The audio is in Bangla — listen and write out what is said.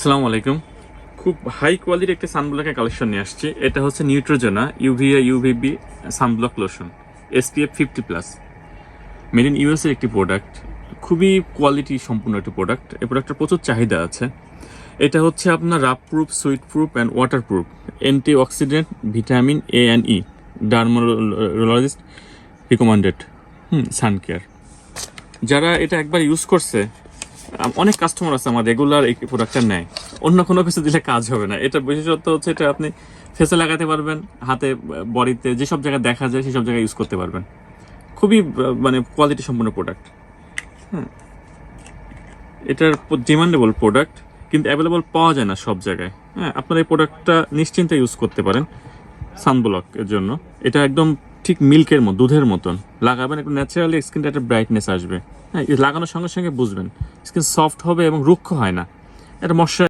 আসসালামু আলাইকুম। খুব হাই কোয়ালিটির একটা সানব্লকের কালেকশন নিয়ে আসছি। এটা হচ্ছে Neutrogena UVA UVB sunblock lotion SPF fifty plus made in US এর একটি প্রোডাক্ট খুবই কোয়ালিটি সম্পূর্ণ একটি প্রোডাক্ট এই প্রোডাক্টের প্রচুর চাহিদা আছে। এটা হচ্ছে আপনার rub proof sweat proof and water proof anti oxidant vitamin A and E dermatologist recommended hmm sun care যারা এটা একবার ইউজ করছে অনেক কাস্টমার আছে আমার রেগুলার এই প্রোডাক্টটা নেয়। অন্য কোনো কিছু দিলে কাজ হবে না। এটা বিশেষত হচ্ছে এটা আপনি ফেসে লাগাতে পারবেন, হাতে বডিতে, যেসব জায়গায় দেখা যায় সেসব জায়গায় ইউজ করতে পারবেন। খুবই মানে কোয়ালিটি সম্পন্ন প্রোডাক্ট হ্যাঁ এটার ডিমান্ডেবল প্রোডাক্ট কিন্তু অ্যাভেলেবল পাওয়া যায় না সব জায়গায়। হ্যাঁ আপনারা এই প্রোডাক্টটা নিশ্চিন্তে ইউজ করতে পারেন সানব্লক এর জন্য। এটা একদম ঠিক মিল্কের মতো, দুধের মতন। লাগাবেন একটু ন্যাচারালি স্কিনটা একটা ব্রাইটনেস আসবে। হ্যাঁ লাগানোর সঙ্গে সঙ্গে বুঝবেন স্কিন সফট হবে এবং রুক্ষ হয় না। এটা মশা